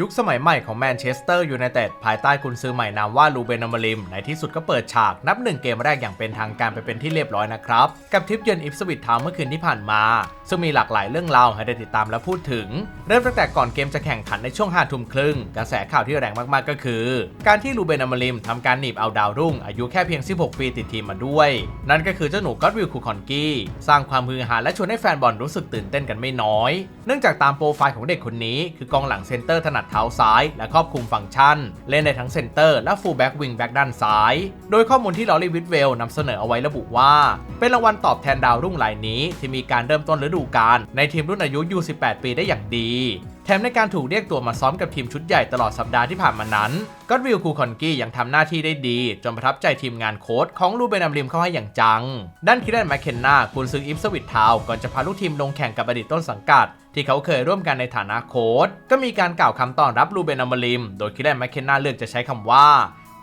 ยุคสมัยใหม่ของแมนเชสเตอร์ยูไนเต็ดภายใต้กุนซือใหม่นามว่าลูเบนอมริม ในที่สุดก็เปิดฉากนับหนึ่งเกมแรกอย่างเป็นทางการไปเป็นที่เรียบร้อยนะครับ กับทริปเยือนอิฟสวิตทาวเมื่อคืนที่ผ่านมา ซึ่งมีหลากหลายเรื่องราวให้ได้ติดตามและพูดถึง เริ่มตั้งแต่ก่อนเกมจะแข่งขันในช่วงห้าทุ่มครึ่ง กระแสข่าวที่แรงมากๆก็คือ การที่ลูเบนอมริมทำการหนีบเอาดาวรุ่ง อายุแค่เพียง 16 ปีติดทีมมาด้วย นั่นก็คือเจ้าหนูก็อดวิลคูคอนกี้สร้างความฮือฮาและชวนให้แฟนบอลรู้สึกตื่นเต้นกันไม่น้อย เนื่องจากตามโปรไฟล์ของเด็กคนนี้คือกองหลังเซนเตอร์ถนัดเท้าซ้าย และครอบคลุมฟังก์ชัน เล่นได้ทั้งเซนเตอร์และฟูลแบ็กวิงแบ็กด้านซ้าย โดยข้อมูลที่ลอรีวิทเวลนำเสนอเอาไว้ระบุว่า เป็นรางวัลตอบแทนดาวรุ่งรายนี้ ที่มีการเริ่มต้นฤดูกาลในทีมรุ่นอายุ U18 ปีได้อย่างดี แถมในการถูกเรียกตัวมาซ้อมกับทีมชุดใหญ่ตลอดสัปดาห์ที่ผ่านมานั้นก็วิลคูคอนกี้ยังทำหน้าที่ได้ดี จนประทับใจทีมงานโค้ชของลูเบนอัมริมเข้าให้อย่างจัง ด้านคิดแลนแมคเคนนากุนซืออิฟสวิตทาวก่อนจะพาลูกทีมลงแข่งกับอดีตต้นสังกัด ที่เขาเคยร่วมกันในฐานะโค้ชก็มีการกล่าวคำต้อนรับลูเบนอัมริม โดยคิดแลนแมคเคนนาเลือกจะใช้คำว่า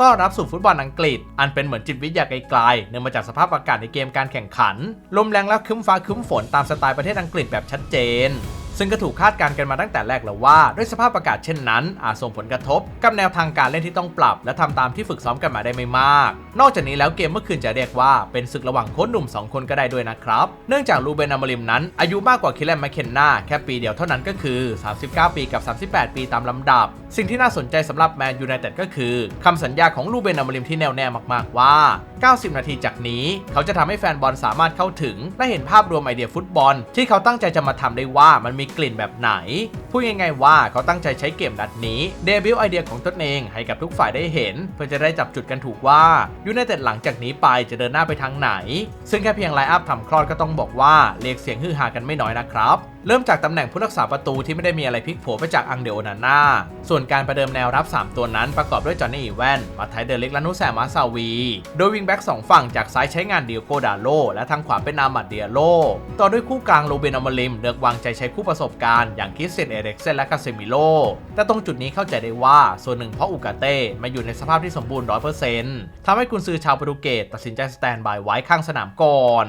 ต้อนรับสู่ฟุตบอลอังกฤษ อันเป็นเหมือนจิตวิทยาไกลๆ เนื่องมาจากสภาพอากาศในเกมการแข่งขัน ลมแรงและคึ้มฟ้าคึ้มฝนตามสไตล์ประเทศอังกฤษแบบชัดเจน ซึ่งก็ถูกคาดการณ์กันมาตั้งแต่แรกแล้วว่า ด้วยสภาพอากาศเช่นนั้น อาจส่งผลกระทบ กับแนวทางการเล่นที่ต้องปรับ และทำตามที่ฝึกซ้อมกันมาได้ไม่มาก นอกจากนี้แล้วเกมเมื่อคืนจะเรียกว่าเป็นศึกระหว่างโค้ชหนุ่ม 2 คนก็ได้ด้วยนะครับ เนื่องจากลูเบนอมริมนั้น อายุมากกว่าคิเลนแมคเคนนาแค่ปีเดียวเท่านั้นก็คือ 39 ปีกับ 38 ปีตามลำดับ สิ่งที่น่าสนใจสำหรับแมนยูไนเต็ดก็คือคำสัญญาของลูเบนอมริมที่แน่วแน่มาก ๆว่า 90 นาทีจากนี้ เขาจะทำให้แฟนบอลสามารถเข้าถึง และเห็นภาพรวมไอเดียฟุตบอล ที่เขาตั้งใจจะมาทำได้ว่ามันมีกลิ่นแบบไหน พูดง่ายๆว่าเขาตั้งใจใช้เกมนัดนี้เดบิวต์ไอเดียของตนเองให้กับทุกฝ่ายได้เห็น เพื่อจะได้จับจุดกันถูกว่ายูไนเต็ดหลังจากนี้ไปจะเดินหน้าไปทางไหน ซึ่งแค่เพียงไลน์อัพทำคลอดก็ต้องบอกว่าเรียกเสียงฮือฮากันไม่น้อยนะครับเริ่มจากตำแหน่งผู้รักษาประตูที่ไม่ได้มีอะไรพลิกโผไปจากอังเดโอนาน่า ส่วนการประเดิมแนวรับ 3 ตัวนั้นประกอบด้วยจอห์นนี่อีแวนมาไทเดอร์เล็กและนุแซมาซาวี โดยวิงแบ็กสองฝั่งจากซ้ายใช้งานเดียโกดาโลและทางขวาเป็นนามัดเดียโล ต่อด้วยคู่กลางโรเบนอมาริมเลือกวางใจใช้คู่ประสบการณ์อย่างคิสเซนเอเร็กเซนและคาเซมิโล แต่ตรงจุดนี้เข้าใจได้ว่าส่วนหนึ่งเพราะอุกาเต้มาอยู่ในสภาพที่สมบูรณ์100%ทำให้กุนซือชาวโปรตุเกสตัดสินใจสแตนบายไว้ข้างสนามก่อน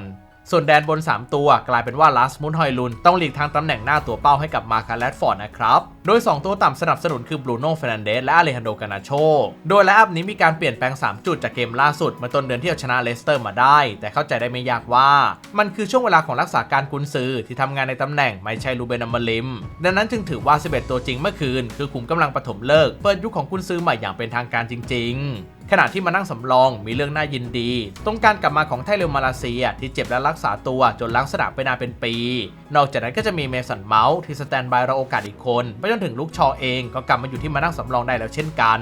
ส่วนแดนบน 3 ตัวกลายเป็นว่าลัสมุนฮอยลุนต้องหลีกทางตำแหน่งหน้าตัวเป้าให้กับมาคาแรดฟอร์ดนะครับ โดย 2 ตัวต่ำสนับสนุนคือบรูโน่เฟรนันเดสและอาเลฮันโดกานาโช โดยและอัพนี้มีการเปลี่ยนแปลง 3 จุดจากเกมล่าสุดเมื่อต้นเดือนที่เอาชนะเลสเตอร์มาได้ แต่เข้าใจได้ไม่ยากว่า มันคือช่วงเวลาของรักษาการกุนซือที่ทำงานในตำแหน่งไม่ใช่ลูเบนอมลิม ดังนั้นจึงถือว่า 11 ตัวจริงเมื่อคืน คือขุมกำลังปฐมเลิกเปิดยุคของกุนซือใหม่อย่างเป็นทางการจริง ๆ ขณะที่มานั่งสำรองมีเรื่องน่ายินดี ตรงการกลับมาของไทเรลมาลาเซีย ที่เจ็บและรักษาตัวจนล้างสนามไปนานเป็นปี นอกจากนั้นก็จะมีเมสันเมาส์ที่สแตนบายรอโอกาสอีกคนไปจนถึงลูกชอเองก็กลับมาอยู่ที่มานั่งสำรองได้แล้วเช่นกัน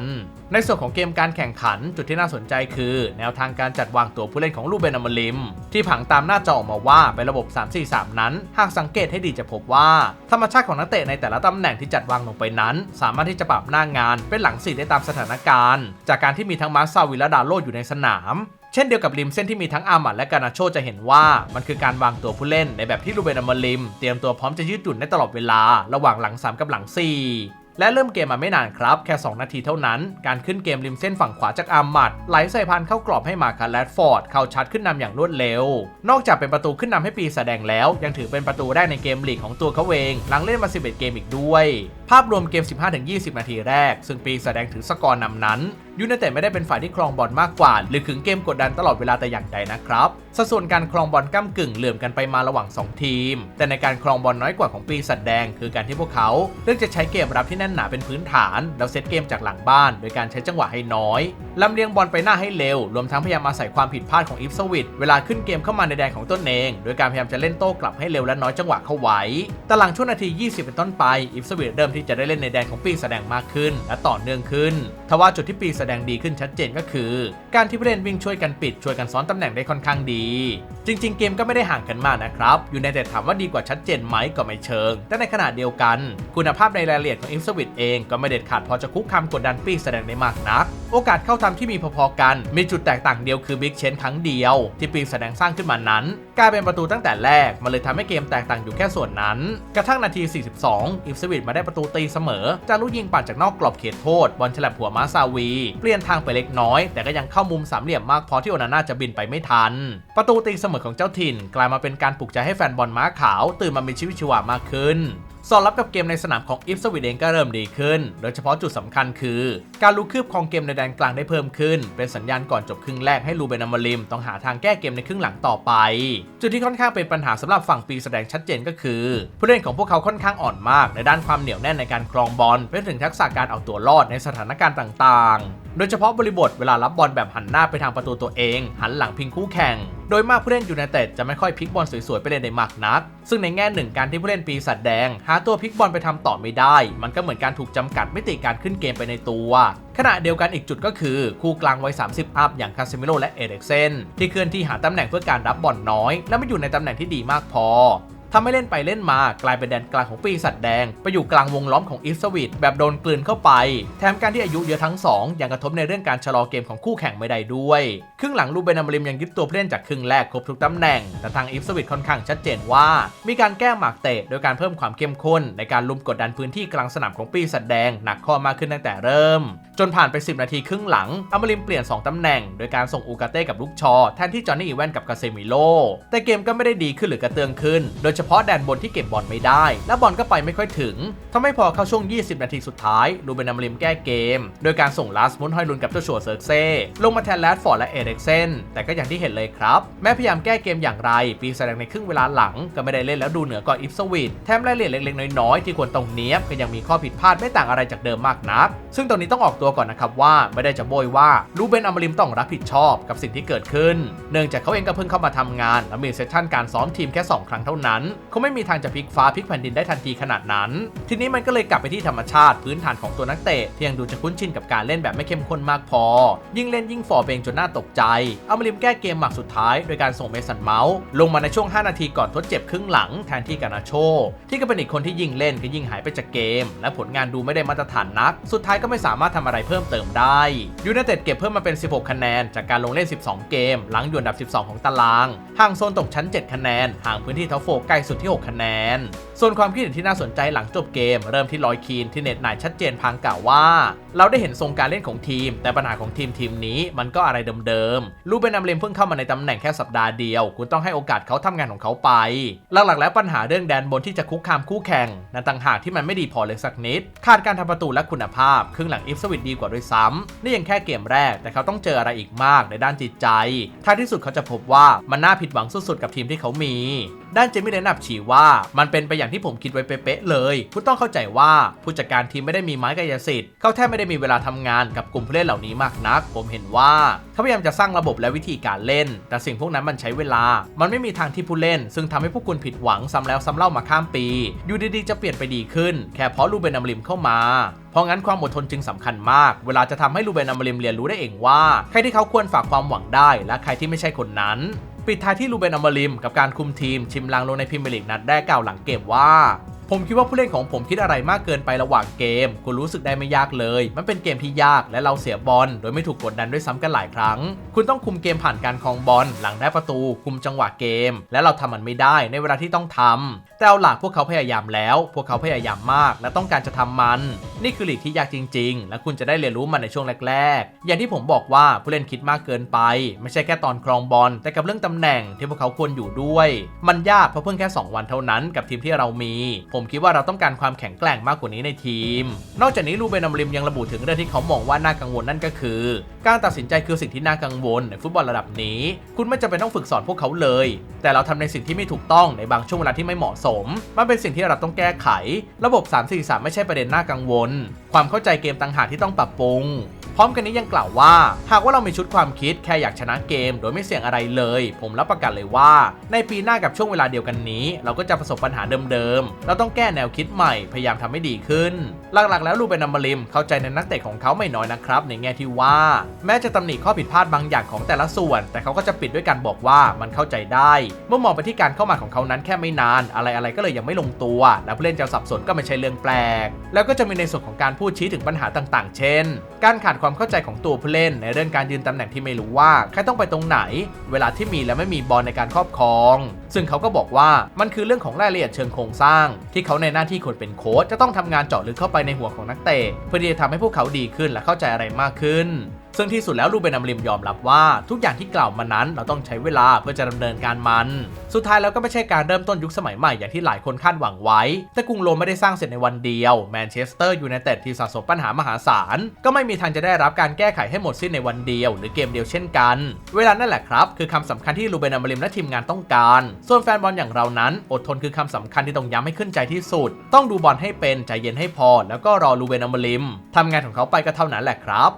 ในส่วนของเกมการแข่งขันจุดที่น่าสนใจคือ แนวทางการจัดวางตัวผู้เล่นของลูเบนอมลิม ที่ผังตามหน้าจอออกมาว่าเป็นระบบ 3-4-3 นั้น หากสังเกตให้ดีจะพบว่า ธรรมชาติของนักเตะในแต่ละตำแหน่งที่จัดวางลงไปนั้น สามารถที่จะปรับหน้างานเป็นหลังสี่ได้ตามสถานการณ์ จากการที่มีทั้งมาร์ซาวิและดาโลอยู่ในสนาม ช่นเดียวกับริมเส้นที่มีทั้งอามัดและกานาโชจะเห็นว่ามันคือการวางตัวผู้เล่นในแบบที่ลูเบนอมลิม เตรียมตัวพร้อมจะยืดหยุ่นได้ตลอดเวลา ระหว่างหลัง 3 กับหลัง 4และเริ่มเกมมาไม่นานครับ แค่ 2 นาทีเท่านั้น การขึ้นเกมริมเส้นฝั่งขวาจากอาร์มัดไหลใส่พันเข้ากรอบให้มาคาแรดฟอร์ด เข้าชัดขึ้นนำอย่างรวดเร็ว นอกจากเป็นประตูขึ้นนำให้ปีแสดงแล้ว ยังถือเป็นประตูแรกในเกมลีกของตัวเขาเอง หลังเล่นมา 11 เกมอีกด้วย ภาพรวมเกม 15-20 นาทีแรก ซึ่งปีแสดงถึงสกอร์นำนั้น ยูไนเต็ดไม่ได้เป็นฝ่ายที่ครองบอลมากกว่า หรือขึงเกมกดดันตลอดเวลาแต่อย่างใดนะครับสัดส่วนการครองบอลก้ากึ่งเหลื่อมกันไปมาระหว่าง 2 ทีม แต่ในการครองบอลน้อยกว่าของปีสัดแดง คือการที่พวกเขาเลือกจะใช้เกมรับที่แน่นหนาเป็นพื้นฐาน แล้วเซตเกมจากหลังบ้าน โดยการใช้จังหวะให้น้อยลำเลียงบอลไปหน้าให้เร็ว รวมทั้งพยายามอาศัยความผิดพลาดของอิฟสวิตเวลาขึ้นเกมเข้ามาในแดนของตนเอง โดยการพยายามจะเล่นโต้กลับให้เร็วและน้อยจังหวะเข้าไว้ แต่หลังช่วงนาที 20 เป็นต้นไป อิฟสวิตเริ่มที่จะได้เล่นในแดนของปีแสดงมากขึ้น และต่อเนื่องขึ้น ทว่าจุดที่ปีแสดงดีขึ้นชัดเจนก็คือ การที่ผู้เล่นวิ่งช่วยกันปิดช่วยกันซ้อนตำแหน่งได้ค่อนข้างดี จริง ๆ เกมก็ไม่ได้ห่างกันมากนะครับ อยู่ในแต่ถามว่าดีกว่าชัดเจนไหมก็ไม่เชิง แต่ในขณะเดียวกัน คุณภาพในรายละเอียดของอิฟสวิตเองก็ไม่เด็ดขาดพอจะคุกคามกดดันปีแสดงได้มากนัก โอกาสเข้าทำที่มีพอๆกัน มีจุดแตกต่างเดียวคือบิ๊กเชนครั้งเดียว ที่ปีแสดงสร้างขึ้นมานั้น กลายเป็นประตูตั้งแต่แรกมันเลยทำให้เกมแตกต่างอยู่แค่ส่วนนั้น กระทั่งนาที 42 อิฟสวิตมาได้ประตูตีเสมอจากลูกยิงปัดจากนอกกรอบเขตโทษบอลฉลับหัวมาซาวีเปลี่ยนทางไปเล็กน้อย แต่ก็ยังเข้ามุมสามเหลี่ยมมากพอที่โอนาน่าจะบินไปไม่ทัน ประตูตีเสมอของเจ้าถิ่น กลายมาเป็นการปลุกใจให้แฟนบอลม้าขาว ตื่นมามีชีวิตชีวามากขึ้นสอดรับกับเกมในสนามของอิฟสวิตเองก็เริ่มดีขึ้น โดยเฉพาะจุดสำคัญคือ การลุกคืบของเกมในแดนกลางได้เพิ่มขึ้น เป็นสัญญาณก่อนจบครึ่งแรกให้ลูเบนอมริมต้องหาทางแก้เกมในครึ่งหลังต่อไป จุดที่ค่อนข้างเป็นปัญหาสำหรับฝั่งปีแสดงชัดเจนก็คือ ผู้เล่นของพวกเขาค่อนข้างอ่อนมาก ในด้านความเหนียวแน่นในการครองบอลไปถึงทักษะการเอาตัวรอดในสถานการณ์ต่างๆ โดยเฉพาะบริบทเวลารับบอลแบบหันหน้าไปทางประตูตัวเอง หันหลังพิงคู่แข่ง โดยมากผู้เล่นยูไนเต็ดจะไม่ค่อยพลิกบอลสวยๆไปเล่นได้มากนัก ซึ่งในแง่หนึ่งการที่ผู้เล่นปีศาจแดง หาตัวพลิกบอลไปทำต่อไม่ได้ มันก็เหมือนการถูกจำกัดมิติการขึ้นเกมไปในตัว ขณะเดียวกันอีกจุดก็คือ คู่กลางวัย 30 อัพอย่างคาเซมิโลและเอเด็กเซนที่เคลื่อนที่หาตำแหน่งเพื่อการรับบอลน้อย และไม่อยู่ในตำแหน่งที่ดีมากพอ ทำให้เล่นไปเล่นมากลายเป็นแดนกลางของปีศาจแดง ไปอยู่กลางวงล้อมของอิฟสวิตแบบโดนกลืนเข้าไป แถมการที่อายุเยอะทั้งสองยังกระทบในเรื่องการชะลอเกมของคู่แข่งไม่ได้ด้วย ครึ่งหลังลูเบนอมริมยังยึดตัวผู้เล่นจากครึ่งแรกครบทุกตำแหน่ง แต่ทางอิฟสวิตค่อนข้างชัดเจนว่า มีการแก้หมากเตะโดยการเพิ่มความเข้มข้น ในการลุมกดดันพื้นที่กลางสนามของปีศาจแดง หนักข้อมากขึ้นตั้งแต่เริ่ม จนผ่านไป 10 นาทีครึ่งหลังอัมริมเปลี่ยน 2 ตำแหน่ง โดยการส่งอูกาเต้กับลูกชอ แทนที่จอห์นนี่อีแวนกับกาเซมิโล แต่เกมก็ไม่ได้ดีขึ้นหรือกระเตืองขึ้น โดยเฉพาะแดนบนที่เก็บบอลไม่ได้ และบอลก็ไปไม่ค่อยถึงทำให้พอเข้าช่วง 20 นาทีสุดท้ายลูเบนอัมริมแก้เกม โดยการส่งลาสมุนฮอยลุนกับเจ้าชัวเซิร์กเซ่ลงมาแทนแรดฟอร์ดและเอเด็กเซนแต่ก็อย่างที่เห็นเลยครับ แม้พยายามแก้เกมอย่างไร ปีแสดงในครึ่งเวลาหลังก็ไม่ได้เล่นแล้วดูเหนือกว่าอิฟสวิตแถมรายละเอียดเล็กๆน้อยๆที่ควรตรงเนี้ยก็ยังมีข้อผิดพลาดไม่ต่างอะไรจากเดิมมากนัก ซึ่งตรงนี้ต้องออกตัวก่อนนะครับว่าไม่ได้จะโบยว่าลูเบนอมริมต้องรับผิดชอบกับสิ่งที่เกิดขึ้น เนื่องจากเขาเองก็เพิ่งเข้ามาทำงาน และมีเซสชั่นการซ้อมทีมแค่ 2 ครั้งเท่านั้นเขาไม่มีทางจะพลิกฟ้าพลิกแผ่นดินได้ทันทีขนาดนั้น ทีนี้มันก็เลยกลับไปที่ธรรมชาติพื้นฐานของตัวนักเตะที่ยังดูจะคุ้นชินกับการเล่นแบบไม่เข้มข้นมากพอ ยิ่งเล่นยิ่งฝ่อเบงจนน่าตกใจอมริมแก้เกมหมักสุดท้ายโดยการส่งเมสันเมาส์ลงมาในช่วง 5 นาทีก่อนทดเจ็บครึ่งหลังแทนที่กานาโช ที่ก็เป็นอีกคนที่ยิ่งเล่นก็ยิ่งหายไปจากเกม และผลงานดูไม่ได้มาตรฐานนัก สุดท้ายก็ไม่สามารถทำอะไรเพิ่มเติมได้ยูไนเต็ดเก็บเพิ่มมาเป็น 16 คะแนน จากการลงเล่น 12 เกม หลังอยู่อันดับ 12 ของตาราง ห่างโซนตกชั้น 7 คะแนน ห่างพื้นที่เทาโฟใกล้สุดที่ 6 คะแนน ส่วนความคิดเห็นที่น่าสนใจหลังจบเกม เริ่มที่ลอยคีนที่เน็ตนายชัดเจนพังกล่าวว่า เราได้เห็นทรงการเล่นของทีม แต่ปัญหาของทีมทีมนี้มันก็อะไรเดิมๆลูเบนอัมเลมเพิ่งเข้ามาในตำแหน่งแค่สัปดาห์เดียว คุณต้องให้โอกาสเขาทำงานของเขาไป หลักๆแล้วปัญหาเรื่องแดนบนที่จะคุกคามคู่แข่งนั่นต่างหากที่มันไม่ดีพอเลยสักนิด ขาดการทำประตูและคุณภาพครึ่งหลังอิฟสวิตดีกว่าด้วยซ้ำนี่ยังแค่เกมแรกแต่เขาต้องเจออะไรอีกมากในด้านจิตใจท้ายที่สุดเขาจะพบว่ามันน่าผิดหวังสุดๆกับทีมที่เขามีด้านเจมี่แนะนำชี้ว่า มันเป็นไปอย่างที่ผมคิดไว้เป๊ะๆเลย คุณต้องเข้าใจว่าผู้จัดการทีมไม่ได้มีไม้กายสิทธิ์เขาแทบไม่ได้มีเวลาทำงานกับกลุ่มผู้เล่นเหล่านี้มากนัก ผมเห็นว่าเขาพยายามจะสร้างระบบและวิธีการเล่น แต่สิ่งพวกนั้นมันใช้เวลา มันไม่มีทางที่ผู้เล่น ซึ่งทำให้พวกคุณผิดหวังซ้ำแล้วซ้ำเล่ามาข้ามปี อยู่ดีๆจะเปลี่ยนไปดีขึ้น แค่เพราะลูเบนอัมริมเข้ามาเพราะงั้นความอดทนจึงสำคัญมาก เวลาจะทำให้ลูเบนอัมริมเรียนรู้ได้เองว่า ใครที่เขาควรฝากความหวังได้ และใครที่ไม่ใช่คนนั้น ปิดท้ายที่ลูเบนอัมริมกับการคุมทีมชิมลังลงในพรีเมียร์ลีกนัดแรกกล่าวหลังเกมว่า ผมคิดว่าผู้เล่นของผมคิดอะไรมากเกินไประหว่างเกมคุณรู้สึกได้ไม่ยากเลย มันเป็นเกมที่ยากและเราเสียบอลโดยไม่ถูกกดดันด้วยซ้ำกันหลายครั้ง คุณต้องคุมเกมผ่านการครองบอลหลังได้ประตู คุมจังหวะเกม และเราทำมันไม่ได้ในเวลาที่ต้องทำแต่เอาหลักพวกเขาพยายามแล้ว พวกเขาพยายามมาก และต้องการจะทำมัน นี่คือหลีกที่ยากจริง ๆ และคุณจะได้เรียนรู้มันในช่วงแรก ๆ อย่างที่ผมบอกว่าผู้เล่นคิดมากเกินไป ไม่ใช่แค่ตอนครองบอลแต่กับเรื่องตำแหน่งที่พวกเขาควรอยู่ด้วย มันยากเพราะเพิ่งแค่ 2 วันเท่านั้นกับทีมที่เรามีผมมคิดว่าเราต้องการความแข็งแกร่งมากกว่านี้ในทีม นอกจากนี้ลูเบนอมริมยังระบุถึงเรื่องที่เขามองว่าน่ากังวลนั่นก็คือ การตัดสินใจคือสิ่งที่น่ากังวลในฟุตบอลระดับนี้ คุณไม่จำเป็นต้องฝึกสอนพวกเขาเลย แต่เราทำในสิ่งที่ไม่ถูกต้องในบางช่วงเวลาที่ไม่เหมาะสม มันเป็นสิ่งที่เราต้องแก้ไข ระบบ 3 4 3 ไม่ใช่ประเด็นน่ากังวล ความเข้าใจเกมต่างหากที่ต้องปรับปรุง พร้อมกันนี้ยังกล่าวว่า หากว่าเรามีชุดความคิดแค่อยากชนะเกม โดยไม่เสี่ยงอะไรเลย ผมรับประกันเลยว่า ในปีหน้ากับช่วงเวลาเดียวกันนี้ เราก็จะประสบปัญหาเดิมๆ เราต้องแก้แนวคิดใหม่พยายามทำให้ดีขึ้น หลักๆ แล้วลูเบนอัมบริมเข้าใจในนักเตะของเขาไม่น้อยนะครับ ในแง่ที่ว่า แม้จะตำหนิข้อผิดพลาดบางอย่างของแต่ละส่วน แต่เขาก็จะปิดด้วยการบอกว่ามันเข้าใจได้ เมื่อมองไปที่การเข้ามาของเขานั้นแค่ไม่นาน อะไรๆก็เลยยังไม่ลงตัว และผู้เล่นจะสับสนก็ไม่ใช่เรื่องแปลก แล้วก็จะมีในส่วนของการพูดชี้ถึงปัญหาต่าง ๆ เช่น การขาดความความเข้าใจของตัวผู้เล่น ในเรื่องการยืนตำแหน่งที่ไม่รู้ว่าใครต้องไปตรงไหน เวลาที่มีและไม่มีบอลในการครอบครองซึ่งเขาก็บอกว่ามันคือเรื่องของรายละเอียดเชิงโครงสร้าง ที่เขาในหน้าที่คนเป็นโค้ชจะต้องทำงานเจาะลึกเข้าไปในหัวของนักเตะเพื่อที่จะทำให้พวกเขาดีขึ้นและเข้าใจอะไรมากขึ้นซึ่งที่สุดแล้วลูเบนอัมริมยอมรับว่าทุกอย่างที่กล่าวมานั้นเราต้องใช้เวลาเพื่อจะดำเนินการมัน สุดท้ายแล้วก็ไม่ใช่การเริ่มต้นยุคสมัยใหม่อย่างที่หลายคนคาดหวังไว้ แต่กรุงโรมไม่ได้สร้างเสร็จในวันเดียวแมนเชสเตอร์ยูไนเต็ดที่สะสมปัญหามหาศาล ก็ไม่มีทางจะได้รับการแก้ไขให้หมดสิ้นในวันเดียว หรือเกมเดียวเช่นกัน เวลานั่นแหละครับ คือคำสำคัญที่ลูเบนอัมริมและทีมงานต้องการส่วนแฟนบอลอย่างเรานั้น อดทนคือคำสำคัญที่ต้องย้ำให้ขึ้นใจที่สุด ต้องดูบอลให้เป็นใจเย็นให้พอ แล้วก็รอลูเบนอัมลิมทำงานของเขาไปก็เท่านั้นแหละครับ